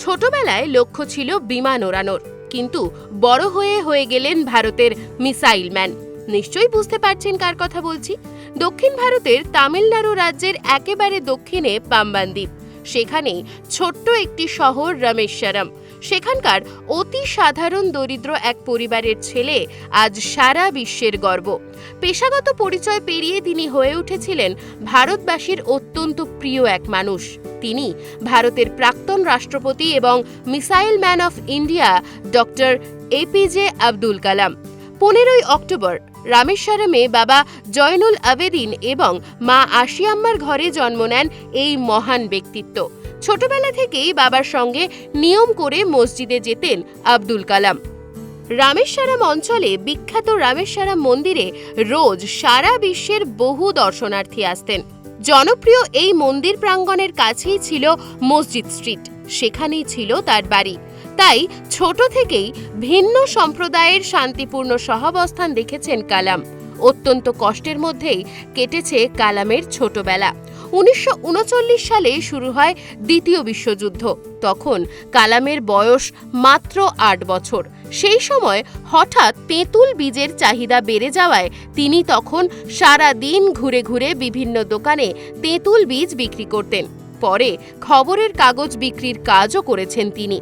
ছোটবেলায় লক্ষ্য ছিল বিমান ওড়ানোর, কিন্তু বড় হয়ে হয়ে গেলেন ভারতের মিসাইল ম্যান। নিশ্চয়ই বুঝতে পারছেন কার কথা বলছি? দক্ষিণ ভারতের তামিলনাড়ু রাজ্যের একেবারে দক্ষিণে পাম্বান দ্বীপ সেখানেই ছোট্ট একটি শহর রমেশ্বরম। সেখানকার অতি সাধারণ দরিদ্র এক পরিবারের ছেলে আজ সারা বিশ্বের গর্ব। পেশাগত পরিচয় পেরিয়ে তিনি হয়ে উঠেছিলেন ভারতবাসীর অত্যন্ত প্রিয় এক মানুষ। তিনি ভারতের প্রাক্তন রাষ্ট্রপতি এবং missile man of India doctor APJ Abdul Kalam. পনেরোই অক্টোবর রামেশ্বরমে বাবা জয়নুল আবেদিন এবং মা আশিয়াম্মার ঘরে জন্ম নেন এই মহান ব্যক্তিত্ব। ছোটবেলা থেকেই বাবার সঙ্গে নিয়ম করে মসজিদে যেতেন আব্দুল কালাম। রামেশ্বরম অঞ্চলে বিখ্যাত রামেশ্বরম মন্দিরে রোজ সারা বিশ্বের বহু দর্শনার্থী আসতেন। জনপ্রিয় এই মন্দির প্রাঙ্গণের কাছেই ছিল মসজিদ স্ট্রিট, সেখানেই ছিল তার বাড়ি। তাই ছোট থেকেই ভিন্ন সম্প্রদায়ের শান্তিপূর্ণ সহাবস্থান দেখেছেন কালাম। অত্যন্ত কষ্টের মধ্যেই কেটেছে কালামের ছোটবেলা। উনিশশো উনচল্লিশ সালে শুরু হয় দ্বিতীয় বিশ্বযুদ্ধ। তখন কালামের বয়স মাত্র আট বছর। সেই সময় হঠাৎ তেঁতুল বীজের চাহিদা বেড়ে যাওয়ায় তিনি তখন সারা দিন ঘুরে ঘুরে বিভিন্ন দোকানে তেঁতুল বীজ বিক্রি করতেন। পরে খবরের কাগজ বিক্রির কাজও করেছেন তিনি।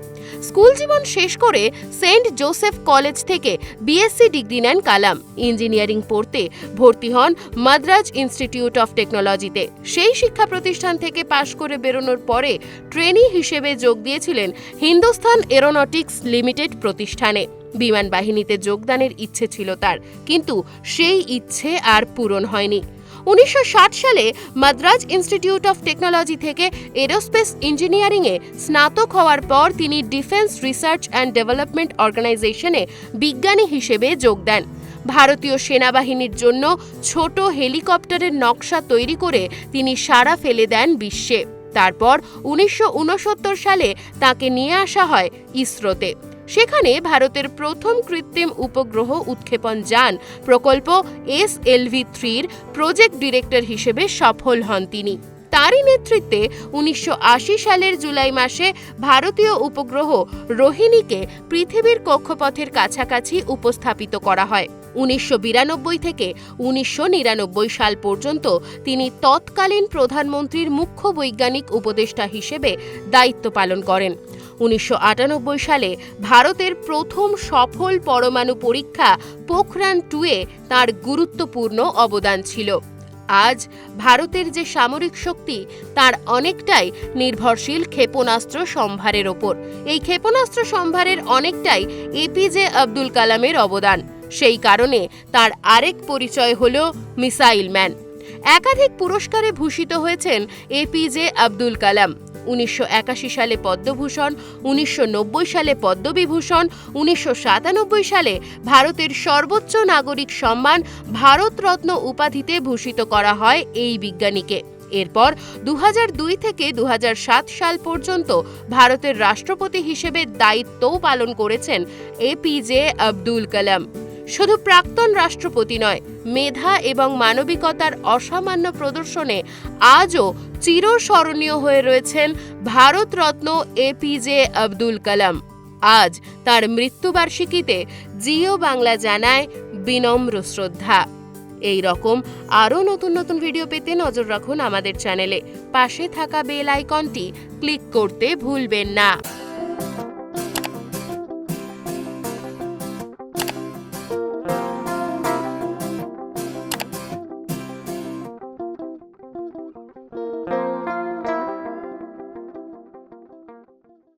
স্কুল জীবন শেষ করে সেন্ট জোসেফ কলেজ থেকে বিএসসি ডিগ্রি নেন কালাম। ইঞ্জিনিয়ারিং পড়তে ভর্তি হন মাদ্রাজ ইনস্টিটিউট অফ টেকনোলজিতে। সেই শিক্ষা প্রতিষ্ঠান থেকে পাশ করে বেরোনোর পরে ট্রেনি হিসেবে যোগ দিয়েছিলেন হিন্দুস্তান এরোনটিক্স লিমিটেড প্রতিষ্ঠানে। বিমান বাহিনীতে যোগদানের ইচ্ছে ছিল তার, কিন্তু সেই ইচ্ছে আর পূরণ হয়নি। উনিশশো ষাট সালে মাদ্রাজ ইনস্টিটিউট অফ টেকনোলজি থেকে এরোস্পেস ইঞ্জিনিয়ারিংয়ে স্নাতক হওয়ার পর তিনি ডিফেন্স রিসার্চ অ্যান্ড ডেভেলপমেন্ট অর্গানাইজেশনে বিজ্ঞানী হিসেবে যোগ দেন। ভারতীয় সেনাবাহিনীর জন্য ছোট হেলিকপ্টারের নকশা তৈরি করে তিনি সাড়া ফেলে দেন বিশ্বে। তারপর উনিশশো উনসত্তর সালে তাকে নিয়ে আসা হয় ইসরোতে। সেখানে ভারতের প্রথম কৃত্রিম উপগ্রহ উৎক্ষেপণ যান প্রকল্প এস এলভি থ্রির প্রজেক্ট ডিরেক্টর হিসেবে সফল হন তিনি। তারই নেতৃত্বে উনিশশো আশি সালের জুলাই মাসে ভারতীয় উপগ্রহ রোহিণীকে পৃথিবীর কক্ষপথের কাছাকাছি উপস্থাপিত করা হয়। উনিশশো বিরানব্বই থেকে উনিশশো নিরানব্বই সাল পর্যন্ত তিনি তৎকালীন প্রধানমন্ত্রীর মুখ্য বৈজ্ঞানিক উপদেষ্টা হিসেবে দায়িত্ব পালন করেন। উনিশশো আটানব্বই সালে ভারতের প্রথম সফল পরমাণু পরীক্ষা পোখরান টুয়ে তার গুরুত্বপূর্ণ অবদান ছিল। আজ ভারতের যে সামরিক শক্তি, তার অনেকটাই নির্ভরশীল ক্ষেপণাস্ত্র সম্ভারের ওপর। এই ক্ষেপণাস্ত্র সম্ভারের অনেকটাই এপিজে আব্দুল কালামের অবদান। সেই কারণে তার আরেক পরিচয় হল মিসাইল ম্যান। একাধিক পুরস্কারে ভূষিত হয়েছেন এপিজে আব্দুল কালাম। উনিশশো একাশি সালে পদ্মভূষণ, উনিশশো নব্বই সালে পদ্মবিভূষণ, উনিশশো সাতানব্বই সালে ভারতের সর্বোচ্চ নাগরিক সম্মান ভারতরত্ন উপাধিতে ভূষিত করা হয় এই বিজ্ঞানীকে। এরপর দু হাজার দুই থেকে দু হাজার সাত সাল পর্যন্ত ভারতের রাষ্ট্রপতি হিসেবে দায়িত্বও পালন করেছেন এপিজে আব্দুল কালাম। শুধু প্রাক্তন রাষ্ট্রপতি নয়, মেধা এবং মানবিকতার অসামান্য প্রদর্শনে আজও চিরস্মরণীয় হয়ে রয়েছেন ভারতরত্ন এপিজে আব্দুল কালাম। আজ তার মৃত্যুবার্ষিকীতে জিও বাংলা জানায় বিনম্র শ্রদ্ধা। এই রকম আরও নতুন নতুন ভিডিও পেতে নজর রাখুন আমাদের চ্যানেলে। পাশে থাকা বেল আইকনটি ক্লিক করতে ভুলবেন না।